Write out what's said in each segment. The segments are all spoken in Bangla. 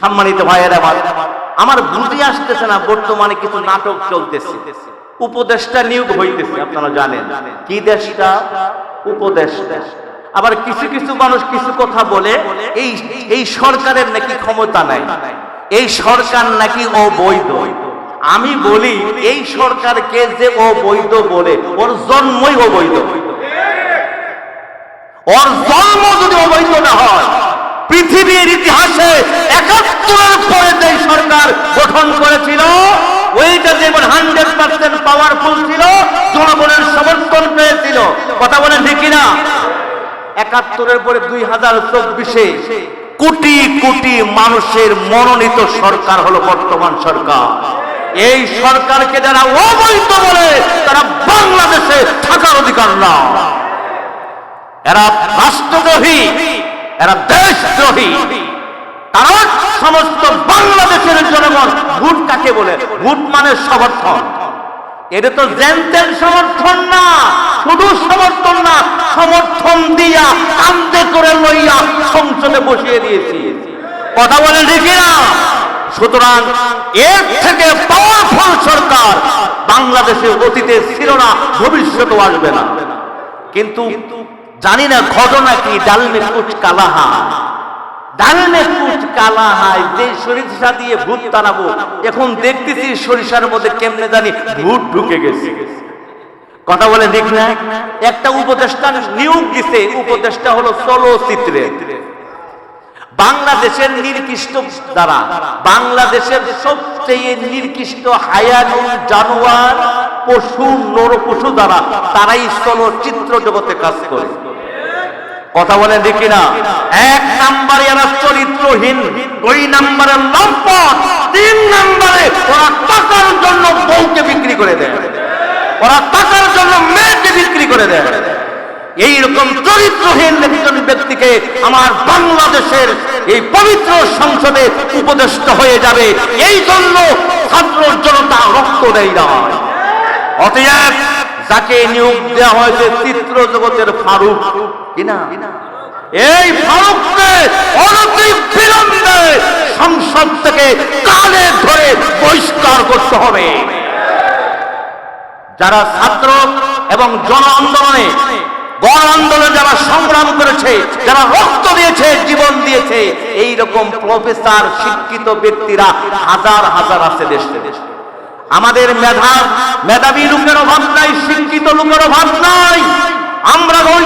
সম্মানিত ভাইয়ের, আমার আমার বুঝে আসতেছে না, বর্তমানে কিছু নাটক চলতেছে। উপদেশটা নিয়োগ হইতেছে, আপনারা জানেন। কি দেশটা? উপদেশটা আবার কিছু কিছু মানুষ কিছু কথা বলে, এই এই সরকারের নাকি ক্ষমতা নাই। এই সরকার নাকি অবৈধ। আমি বলি, এই সরকারকে যে অবৈধ বলে, ওর জন্মই অবৈধ। ওর জন্ম যদি অবৈধ না হয়, পৃথিবীর ইতিহাসে মানুষের মনোনীত সরকার হলো বর্তমান সরকার। এই সরকারকে যারা অবৈধ বলে, তারা বাংলাদেশে থাকার অধিকার না এরা রাষ্ট্রদ্রোহী, এরা দেশদ্রোহী। তারা সমস্ত বাংলাদেশের জনগণ ভোট কাকে বলে? ভোট মানে সমর্থন। এটা তো জেনতেন সমর্থন না, শুধু সমর্থন না, সমর্থন দিয়া কান্দে করে লইয়া সংসদে বসিয়ে দিয়েছি। কথা বলে দেখি না। সুতরাং এর থেকে পাওয়ারফুল সরকার বাংলাদেশে অতীতে ছিল না, ভবিষ্যতেও আসবে না। কিন্তু জানি না ঘটনা কি ডালমে কুচ ডালমে কুচ কালাহাই যে সরিষা দিয়ে ভূত তাড়াবো এখন দেখতেছি সরিষার মধ্যে কেমনে জানি ভূত ঢুকে গেছে। কথা বলে দেখ না, একটা উপদেষ্টা নিয়োগ দিছে, উপদেষ্টা হলো বাংলাদেশের নির্দিষ্ট দ্বারা, বাংলাদেশের সবচেয়ে নির্দিষ্ট হায়ানু জানোয়ার পশু, নরপশু দ্বারা তারাই চলচ্চিত্র জগতে কাজ করে। কথা বলে দেখি না এক নাম্বারে এরা চরিত্রহীন, দুই নাম্বারে লম্পট, তিন নাম্বারে ওরা টাকার জন্য বউকে বিক্রি করে দেয়। ওরা টাকার জন্য মেয়েকে বিক্রি করে দেয়। এইরকম চরিত্রহীন একজন ব্যক্তিকে আমার বাংলাদেশের এই পবিত্র সংসদে উপদেষ্ট হয়ে যাবে। এই জন্য ছাত্র জনতা রক্ত দেয় না। অতএব যাকে নিয়োগ দেওয়া হয়েছে চিত্র জগতের ফারুক। কিনা এই ফারুককে বিলম্বে সংসদ থেকে কালে ধরে বহিষ্কার করতে হবে। যারা ছাত্র এবং জন আন্দোলনে, গণ আন্দোলনে যারা সংগ্রাম করেছে, যারা রক্ত দিয়েছে, জীবন দিয়েছে এই রকম প্রফেসর শিক্ষিত ব্যক্তিরা হাজার হাজার আছে দেশে দেশে আমাদের মেধা, মেধাবী লোকের অভাব নাই, শিক্ষিত লোকের অভাব নাই। আমরা ওই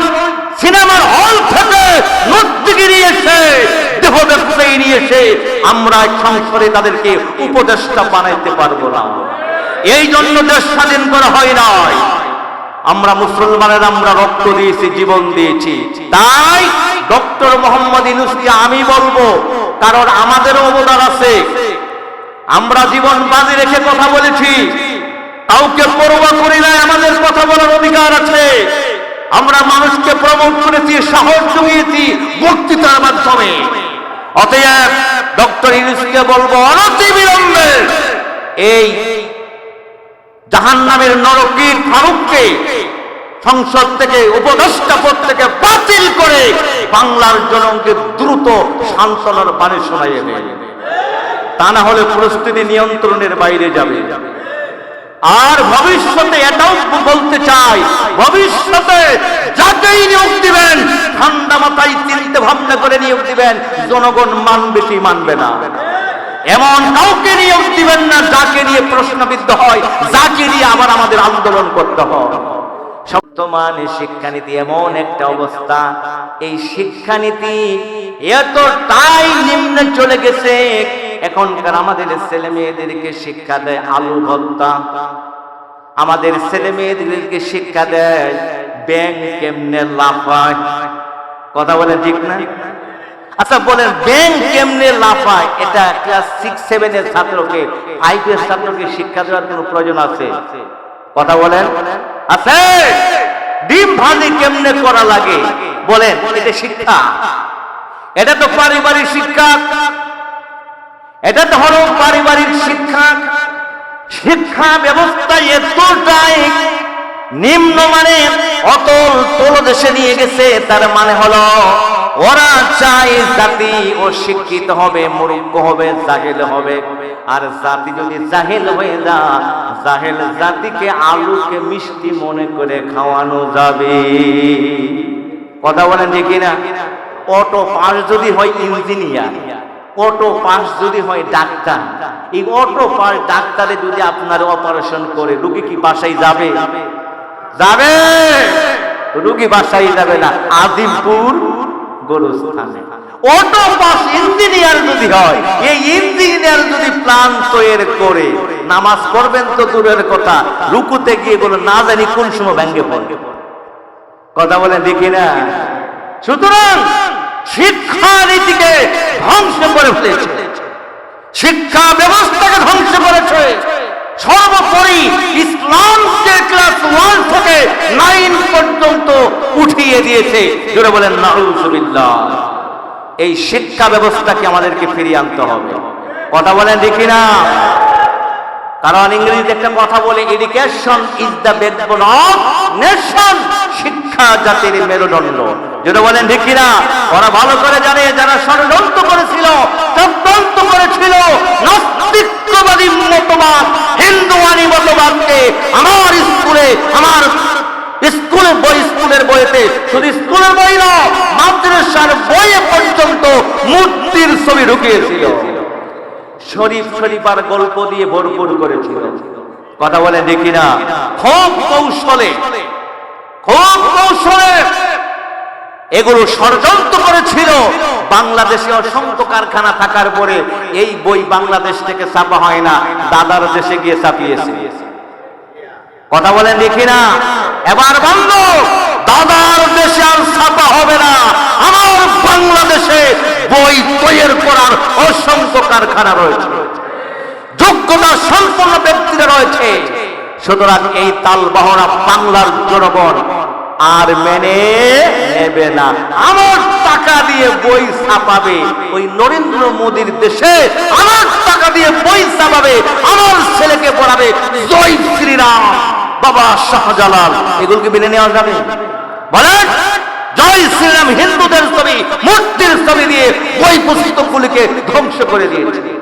সিনেমার হল থেকে নর্তকী এসে দেহ ব্যবসায়ী নিয়ে এসে আমরা সংসদে তাদেরকে উপদেষ্টা বানাইতে পারব না। এই জন্য দেশ স্বাধীন করা হয় নাই। আমরা মুসলমানের আমরা রক্ত দিয়েছি, জীবন দিয়েছি। তাই ডক্টর মোহাম্মদ ইনুসকে আমি বলব, কারণ আমাদেরও অবদান আছে। আমরা জীবন বাজি রেখে কথা বলেছি। কাউকে পরোয়া করি নাই, আমাদের কথা বলার অধিকার আছে। আমরা মানুষকে প্রমোট করেছি, সাহস জুগিয়েছি, বক্তৃতার মাধ্যমে। অতএব, ডক্টর ইউনুসকে বলব অনতি বিলম্বে এই জাহান নামের নরকীর ফারুককে সংসদ থেকে, উপদেষ্টা পদ থেকে বাতিল করে বাংলার জনকে দ্রুত সান্ত্বনার বাণী শোনাইয়ে দেয় তা না হলে পরিস্থিতি নিয়ন্ত্রণের বাইরে যাবে। আর ভবিষ্যতে এটাও বলতে চাই, ভবিষ্যতে যাকেই নিয়োগ দিবেন, ঠান্ডা মাথায় চিন্তা ভাবনা করে নিয়োগ দিবেন, জনগণ মানবে কি মানবে না। এমন কাউকে নিয়োগ দিবেন না, যাকে নিয়ে প্রশ্নবিদ্ধ হয়, যাকে নিয়ে আবার আমাদের আন্দোলন করতে হয়। বর্তমানে শিক্ষানীতি এমন একটা অবস্থা, এই শিক্ষানীতি এতটাই নিম্নে চলে গেছে এখনকার আমাদের ছেলে মেয়েদেরকে শিক্ষা দেয় আলু ভত্তা আমাদের ছেলে মেয়েদেরকে শিক্ষা দেয় ব্যাংক কেমনে লাফায়। কথা বলে ঠিক না? আচ্ছা বলেন ব্যাংক কেমনে লাফায়? এটা ক্লাস সিক্স সেভেনের ছাত্রকে ফাইভের ছাত্রকে শিক্ষা দেওয়ার কোনো প্রয়োজন আছে? কথা বলেন। আছে ডিম ভাজি কেমনে করা লাগে? বলেন, এটা শিক্ষা। এটা তো পারিবারিক শিক্ষা। এটা হলো পারিবারিক শিক্ষা। শিক্ষা ব্যবস্থা এতটাই নিম্ন মানে অতল দেশে নিয়ে গেছে, তার মানে হলো ওরা চায় জাতি ও শিক্ষিত হবে, মূর্খ হবে, জাহেল হবে। আর জাতি যদি জাহেল হয়ে যা জাহেল জাতিকে আলুকে মিষ্টি মনে করে খাওয়ানো যাবে। কথা বলেন ঠিক না অটো পাশ যদি হয় ইঞ্জিনিয়ার অটো পাস যদি হয় ডাক্তার, এই অটো পাস ডাক্তারে যদি আপনার অপারেশন করে, রুগী কি বাসায় যাবে? যাবে! রুগী বাসায় যাবে না। আজিমপুর গোরস্থানে। অটো পাস ইঞ্জিনিয়ার যদি হয়, এই ইঞ্জিনিয়ার যদি প্ল্যান তৈরি করে, নামাজ পড়বেন তো দূরের কথা, রুকুতে গিয়ে বলে না জানি কোন সময় ব্যাঙ্গে পড়বে। কথা বলেন দেখি না সুতরাং শিক্ষা নীতিকে ধ্বংস করে ফেলেছে। শিক্ষা ব্যবস্থাকে ধ্বংস করেছে। সর্বোপরি ইসলামকে ক্লাস ওয়ান থেকে নাইন পর্যন্ত উঠিয়ে দিয়েছে। জোরে বলেন, নাউজুবিল্লাহ। এই শিক্ষা ব্যবস্থাকে আমাদেরকে ফিরিয়ে আনতে হবে। কথা বলেন দেখি না কারণ ইংরেজিতে একটা কথা বলে education is the backbone of nation শিক্ষা জাতির মেরুদণ্ড। যেটা বলেন, ঠিক কিনা? ওরা ভালো করে জানে, যারা ষড়যন্ত্র করেছিল চক্রান্ত করেছিল, নাস্তিকবাদী মতবাদ হিন্দুয়ানি মতবাদকে আমার স্কুলে, আমার স্কুলের বই, স্কুলের বইতে, শুধু স্কুলের বই না, মাদ্রাসার বইয়ে পর্যন্ত মূর্তির ছবি ঢুকিয়েছিল। শরীফ শরীফার গল্প দিয়ে ভরপুর করেছিল। কথা বলে দেখি না খুব কৌশলে খুব কৌশলে এগুলো ষড়যন্ত্র করেছিল। বাংলাদেশে অসংখ্য কারখানা থাকার পরে এই বই বাংলাদেশ থেকে ছাপা হয় না, দাদার দেশে গিয়ে ছাপিয়েছে। কথা বলেন দেখি না? এবার বন্ধ দাদার দেশে আর ছাপা হবে না। আমার বাংলাদেশে বই তৈরি করার অসংখ্য কারখানা রয়েছে। যোগ্যতা সম্পন্ন ব্যক্তিরা রয়েছে। সুতরাং এই তালবাহনা বাংলার জনগণ আর মেনে নেবে না। আমার টাকা দিয়ে বই ছাপাবে। ওই নরেন্দ্র মোদীর দেশে আমার টাকা দিয়ে বই ছাপাবে, আমার ছেলেকে পড়াবে। জয় শ্রীরাম, বাবা শাহজালাল। এগুলোকে মেনে নেওয়া যাবে। বলেন, জয় শ্রীরাম হিন্দুদের ছবি, মূর্তির ছবি দিয়ে বই পুস্তকগুলিকে ধ্বংস করে দিয়েছে।